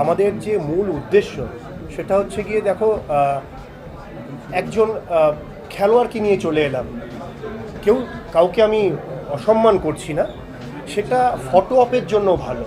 আমাদের যে মূল উদ্দেশ্য, সেটা হচ্ছে গিয়ে দেখো একজন খেলোয়াড়কে নিয়ে চলে এলাম। কেউ কাউকে আমি অসম্মান করছি না, সেটা ফটো অপের জন্য ভালো।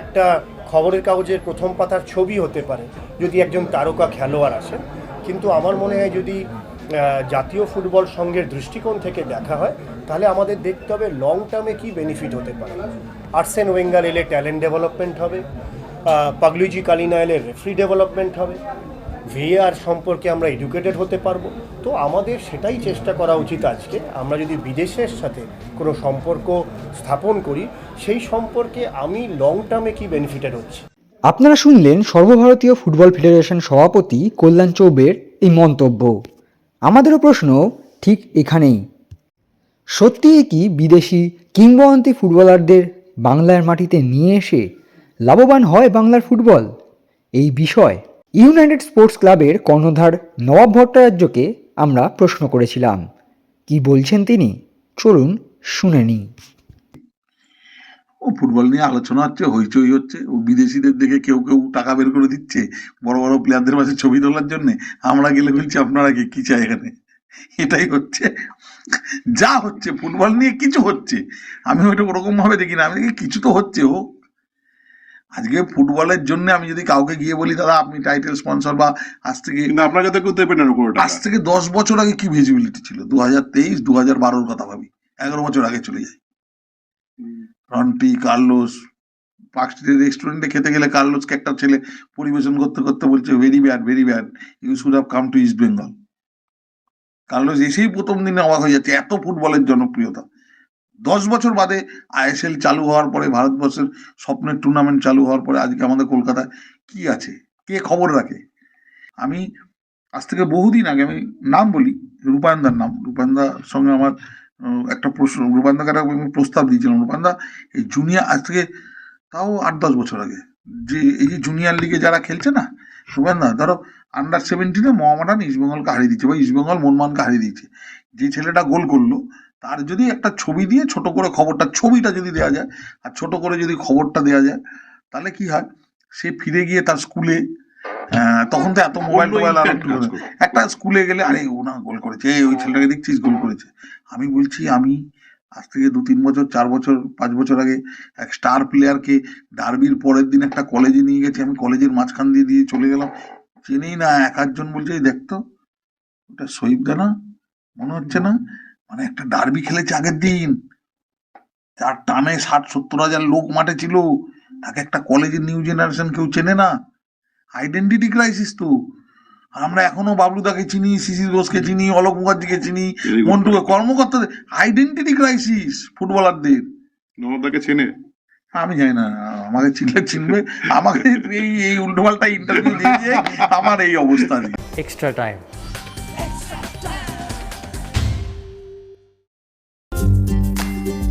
একটা খবরের কাগজের প্রথম পাতার ছবি হতে পারে, যদি একজন তারকা খেলোয়াড় আসে। কিন্তু আমার মনে হয় যদি জাতীয় ফুটবল সংঘের দৃষ্টিকোণ থেকে দেখা হয়, তাহলে আমাদের দেখতে হবে লং টার্মে কী বেনিফিট হতে পারে। আর্সেন ওয়েঙ্গার এলে ট্যালেন্ট ডেভেলপমেন্ট হবে আহ, পাগলুজি কালিনা এলে রেফারি ডেভেলপমেন্ট হবে। ভিআর সম্পর্কে আমরা এডুকেটেড হতে পারব। তো আমাদের সেটাই চেষ্টা করা উচিত আজকে। আমরা যদি বিদেশের সাথে কোনো সম্পর্ক স্থাপন করি সেই সম্পর্কে আমি লং টার্মে কি বেনিফিটেড হচ্ছে? আপনারা শুনলেন সর্বভারতীয় ফুটবল ফেডারেশন সভাপতি কল্যাণ চৌবের এই মন্তব্য। আমাদেরও প্রশ্ন ঠিক এখানেই। সত্যিই কি বিদেশি কিংবদন্তি ফুটবলারদের বাংলার মাটিতে নিয়ে এসে লাভবান হয় বাংলার ফুটবল। এই বিষয়। ইউনাইটেড স্পোর্টস ক্লাবের কর্ণধার নবাব ভট্টাচার্যকে আমরা প্রশ্ন করেছিলাম। কি বলছেন তিনি? চলুন শুনে নিই। ও ফুটবল নিয়ে আলোচনা হচ্ছে, হইচই হচ্ছে। ও বিদেশিদের দেখে কেউ কেউ টাকা বের করে দিচ্ছে বড় বড় প্লেয়ারদের পাশে ছবি তোলার জন্য। আমরা গেলে বলছি, আপনারা কি চাই এখানে? এটাই হচ্ছে। যা হচ্ছে, ফুটবল নিয়ে কিছু হচ্ছে। আমি ওইটা ওরকম ভাবে দেখি না। আমি কিছু তো হচ্ছে ও। আজকে ফুটবলের জন্য আমি যদি কাউকে গিয়ে বলি দাদা আপনি টাইটেল স্পন্সর বা আজ থেকে আপনার কাছে কেউ দেবে না আজ থেকে দশ বছর আগে কি ভিজিবিলিটি ছিল? দু হাজার তেইশ দু হাজার বারোর কথা ভাবি। এগারো বছর আগে চলে যাই রন্টি কার্লোস পার্ক স্ট্রিটের রেস্টুরেন্টে খেতে গেলে কার্লোসকে একটা ছেলে পরিবেশন করতে করতে বলছে very bad very bad you should have come to East Bengal Carlos এসেই প্রথম দিনে অবাক হয়ে যাচ্ছে এত ফুটবলের জনপ্রিয়তা। দশ বছর বাদে আইএসএল চালু হওয়ার পরে, ভারতবর্ষের স্বপ্নের টুর্নামেন্ট চালু হওয়ার পরে, আজকে আমাদের কলকাতায় কি আছে? কে খবর রাখে? আমি আজ থেকে বহুদিন আগে, আমি নাম বলি, রূপায়নদার নাম। রূপায়নদার সঙ্গে আমার একটা প্রশ্ন, রূপায়নদাকে একটা আমি প্রস্তাব দিয়েছিলাম, রূপায়নদা, এই জুনিয়র আজ থেকে তাও আট দশ বছর আগে, যে এই যে জুনিয়র লিগে যারা খেলছে না, রূপায়নদা, ধরো আন্ডার সেভেন্টিনে মোহামেডান ইস্টবেঙ্গলকে হারিয়ে দিচ্ছে বা ইস্টবেঙ্গল মনমানকে হারিয়ে দিচ্ছে যে ছেলেটা গোল করল তার যদি একটা ছবি দিয়ে ছোট করে খবরটা ছবিটা যদি দেওয়া যায় আর ছোট করে যদি খবরটা দেওয়া যায় তাহলে কি হয়? সে ফিরে গিয়ে তার স্কুলে তখন তো এত মোবাইল টোবাইল আর একটু একটা স্কুলে গেলে আরে ও না গোল করেছে এই ওই ছেলেটাকে দেখছিস গোল করেছে। আমি বলছি আমি আজ থেকে দু তিন বছর চার বছর পাঁচ বছর আগে এক স্টার প্লেয়ারকে ডার্বির পরের দিন একটা কলেজে নিয়ে গেছি আমি কলেজের মাঝখান দিয়ে দিয়ে চলে গেলাম। চেনেই না এক আধজন বলছে "এই দেখতো ওটা সহিব না মনে হচ্ছে না? মানে একটা ডার্বি খেলেছে আগের দিন। তার টানে ষাট সত্তর হাজার লোক মাঠে ছিল। তাকে একটা কলেজের নিউ জেনারেশন কেউ চেনে না। আইডেন্টিটি ক্রাইসিস তো। আমরা এখনও বাবলুদাকে চিনি শিশির ঘোষকে চিনি অলোক মুখার্জিকে চিনি মন্টুকে কর্মকর্তাদের আইডেন্টিটি ক্রাইসিস ফুটবলারদের নবাবদাকে চেনে? আমি জানি না আমাকে চিনলে চিনবে। আমাকে এই এই উল্টোপাল্টা ইন্টারভিউ দিয়ে আমার এই অবস্থা দিয়ে extra